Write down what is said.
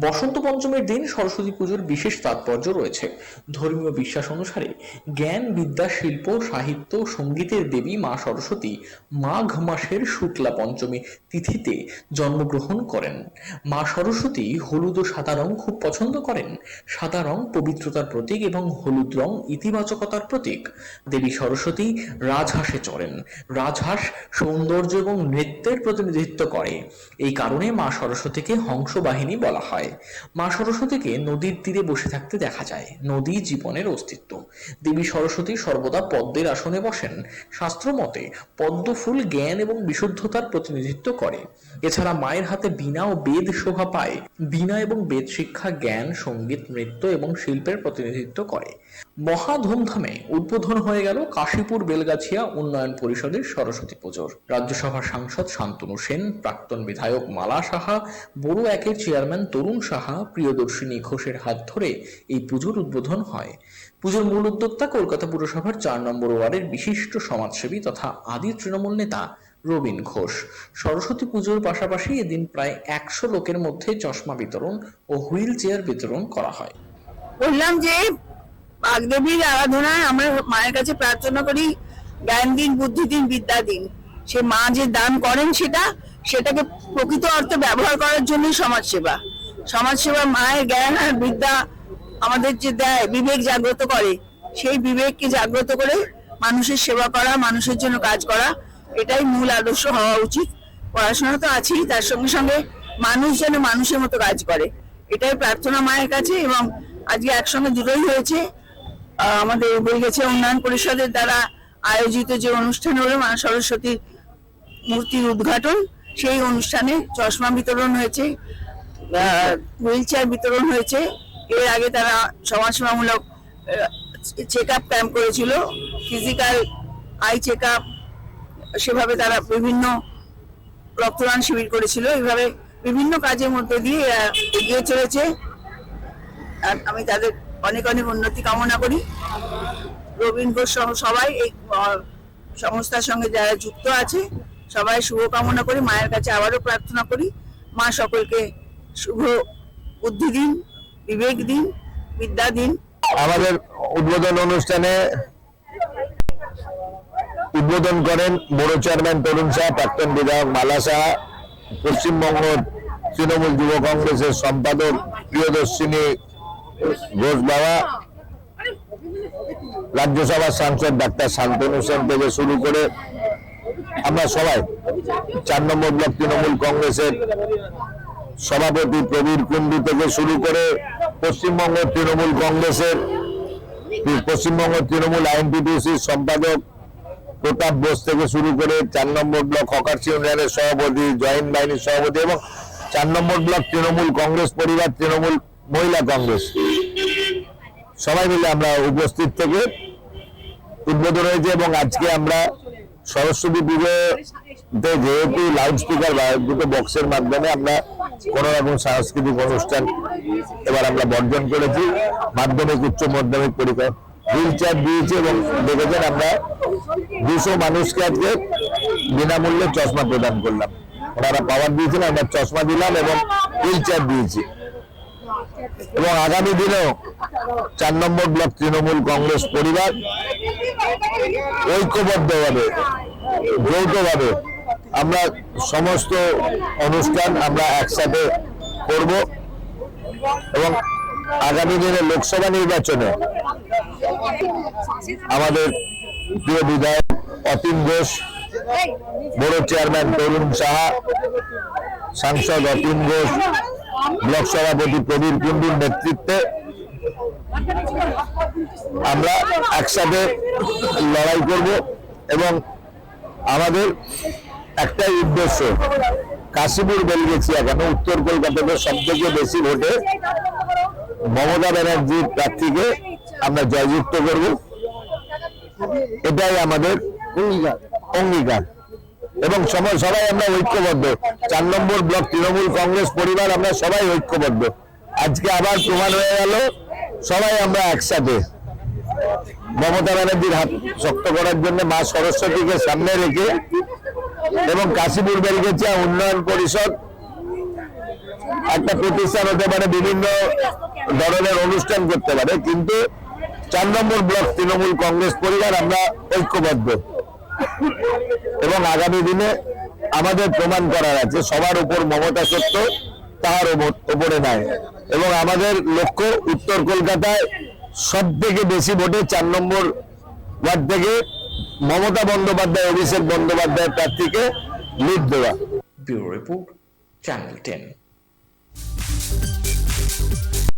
বসন্ত পঞ্চমীর দিন সরস্বতী পুজোর বিশেষ তাৎপর্য রয়েছে। ধর্মীয় বিশ্বাস অনুসারে জ্ঞান, বিদ্যা, শিল্প, সাহিত্য, সঙ্গীতের দেবী মা সরস্বতী মাঘ মাসের শুক্লা পঞ্চমী তিথিতে জন্মগ্রহণ করেন। মা সরস্বতী হলুদ ও সাদা রং খুব পছন্দ করেন। সাদা রং পবিত্রতার প্রতীক এবং হলুদ রং ইতিবাচকতার প্রতীক। দেবী সরস্বতী রাজহাঁসে চড়েন। রাজহাঁস সৌন্দর্য এবং নৃত্যের প্রতিনিধিত্ব করে। এই কারণে মা সরস্বতীকে হংস বাহিনী বলা হয়। মা সরস্বতীকে নদীর তীরে বসে থাকতে দেখা যায়। নদী জীবনের অস্তিত্ব। দেবী সরস্বতী সর্বদা পদ্মের আসনে বসেন। শাস্ত্র মতে পদ্ম ফুল জ্ঞান এবং বিশুদ্ধতার প্রতিনিধিত্ব করে। এছাড়া মায়ের হাতে বিনা ও বেদ শোভা পায়। বিনা এবং বেদ শিক্ষা জ্ঞান, সংগীত, নৃত্য এবং শিল্পের প্রতিনিধিত্ব করে। মহা ধুমধামে উদ্বোধন হয়ে গেল কাশীপুর বেলগাছিয়া উন্নয়ন পরিষদের সরস্বতী পুজোর। রাজ্যসভার সাংসদ শান্তনু সেন, প্রাক্তন বিধায়ক মালা সাহা, বড় একের চেয়ারম্যান তরুণ সাহা, প্রিয়দর্শিনী ঘোষের হাত ধরে এই পুজোর উদ্বোধন হয়। পুজোর মূল উদ্যোক্তা কলকাতা পুরসভার চার নম্বর ওয়ার্ডের বিশিষ্ট সমাজসেবী তথা আদি তৃণমূল নেতা রবীন ঘোষ। সরস্বতী পুজোর পাশাপাশি এদিন প্রায় একশো লোকের মধ্যে চশমা বিতরণ ও হুইল চেয়ার বিতরণ করা হয়। বললাম যে বাগদেবীর আরাধনায় আমরা মায়ের কাছে প্রার্থনা করি, জ্ঞান দিন, বুদ্ধি দিন, বিদ্যা দিন। সে মা যে দান করেন সেটা, সেটাকে প্রকৃত অর্থে ব্যবহার করার জন্যই সমাজসেবা। সমাজসেবা মায়ের জ্ঞান আর বিদ্যা আমাদের যে দেয়, বিবেক জাগ্রত করে, সেই বিবেককে জাগ্রত করে মানুষের সেবা করা, মানুষের জন্য কাজ করা, এটাই মূল আদর্শ হওয়া উচিত। পড়াশোনা তো আছেই, তার সঙ্গে সঙ্গে মানুষ যেন মানুষের মতো কাজ করে। এটাই প্রার্থনা মায়ের কাছে এবং আজকে একসঙ্গে দুটোই হয়েছে। আমাদের বইগেছে উন্নয়ন পরিষদের দ্বারা আয়োজিত যে অনুষ্ঠান হলো মা সরস্বতীর মূর্তির উদ্ঘাটন, সেই অনুষ্ঠানে চশমা বিতরণ হয়েছে হুইল চেয়ার বিতরণ হয়েছে। এর আগে তারা সমাজসেবামূলক চেক আপ ক্যাম্প করেছিল। ফিজিক্যাল আই চেক আপ সেভাবে তারা বিভিন্ন রক্তদান শিবির করেছিল। এইভাবে বিভিন্ন কাজের মধ্যে দিয়ে এগিয়ে চলেছে। আর আমি তাদের অনেক অনেক উন্নতি কামনা করি। রবীন ঘোষ সহ সবাই এই সংস্থার সঙ্গে যারা যুক্ত আছে, সবাই শুভ কামনা করি, মায়ের কাছে আবারও প্রার্থনা করি। মা সকলকে শুভ বুদ্ধি দিন, বিবেক দিন, বিদ্যা দিন। আমাদের উদ্বোধন অনুষ্ঠানে উদ্বোধন করেন বড় চেয়ারম্যান তরুণ শাহ, প্রাক্তন বিধায়ক মালা শাহ পশ্চিমবঙ্গ তৃণমূল যুব কংগ্রেসের সম্পাদক, প্রিয়দর্শিনী ঘোষ রাজ্যসভার সাংসদ ডাক্তার শান্তনু সেন থেকে শুরু করে আমরা সবাই, চার নম্বর ব্লক তৃণমূল কংগ্রেসের সভাপতি প্রবীর কুন্ডু থেকে শুরু করে পশ্চিমবঙ্গ তৃণমূল কংগ্রেসের, পশ্চিমবঙ্গ তৃণমূল আইনটিটিউসির সম্পাদক প্রতাপ বোস থেকে শুরু করে চার নম্বর ব্লক হকারসি ইউনিয়নের সভাপতি, জয়েন্ট বাহিনীর সভাপতি এবং চার নম্বর ব্লক তৃণমূল কংগ্রেস পরিবার, তৃণমূল মহিলা কংগ্রেস। সবাই মিলে আমরা উপস্থিত থেকে উদ্বোধন হয়েছে এবং আজকে আমরা সরস্বতী পুজোতে যেহেতু লাউড স্পিকার বা দুটো বক্সের মাধ্যমে আমরা কোন রকম সাংস্কৃতিক অনুষ্ঠান এবার আমরা বর্জন করেছি। মাধ্যমিক, উচ্চ মাধ্যমিক পরীক্ষা হুইল চেয়ার দিয়েছি এবং দেখেছেন আমরা দুশো মানুষকে আজকে বিনামূল্যে চশমা প্রদান করলাম। ওনারা পাওয়ার দিয়েছেন, আমরা চশমা দিলাম এবং হুইল চেয়ার দিয়েছি। এবং আগামী দিনেও চার নম্বর ব্লক তৃণমূল কংগ্রেস পরিবার ঐক্যবদ্ধভাবে, যৌথভাবে আমরা সমস্ত অনুষ্ঠান আমরা একসাথে করব এবং আগামী দিনে লোকসভা নির্বাচনে আমাদের প্রিয় বিধায়ক অতীন ঘোষ, বড় চেয়ারম্যান তরুণ সাহা, সাংসদ অতীন ঘোষ ব্লক সভাপতি প্রবীর কুন্ডুর নেতৃত্বে আমরা একসাথে লড়াই করব এবং আমাদের একটাই উদ্দেশ্য কাশীপুর, বেলগেছিয়া কেন উত্তর কলকাতাতে সব থেকে বেশি ভোটে মমতা ব্যানার্জির প্রার্থীকে আমরা জয়যুক্ত করব। এটাই আমাদের অঙ্গীকার। এবং সবাই আমরা ঐক্যবদ্ধ। চার নম্বর ব্লক, তৃণমূল কংগ্রেস পরিবার, আমরা সবাই ঐক্যবদ্ধ। আজকে আবার প্রমাণ হয়ে গেল, সবাই আমরা একসাথে। মমতা ব্যানার্জির হাত শক্ত করার জন্য মা সরস্বতীকে সামনে রেখে এবং কাশীপুর বেলগেছিয়া উন্নয়ন পরিষদ একটা প্রতিষ্ঠান হতে পারে, বিভিন্ন ধরনের অনুষ্ঠান করতে পারে। কিন্তু চার নম্বর ব্লক, তৃণমূল কংগ্রেস পরিবার, আমরা ঐক্যবদ্ধ। আগামী দিনে আমাদের প্রমাণ করার আছে, সবার উপর মমতা সত্য তাহার ওপর- নাই। এবং আমাদের লক্ষ্য উত্তর কলকাতায় সব থেকে বেশি ভোটে চার নম্বর ওয়ার্ড থেকে মমতা বন্দ্যোপাধ্যায়, অভিষেক বন্দ্যোপাধ্যায় প্রার্থীকে লিড দেওয়া। Bureau report, channel ten.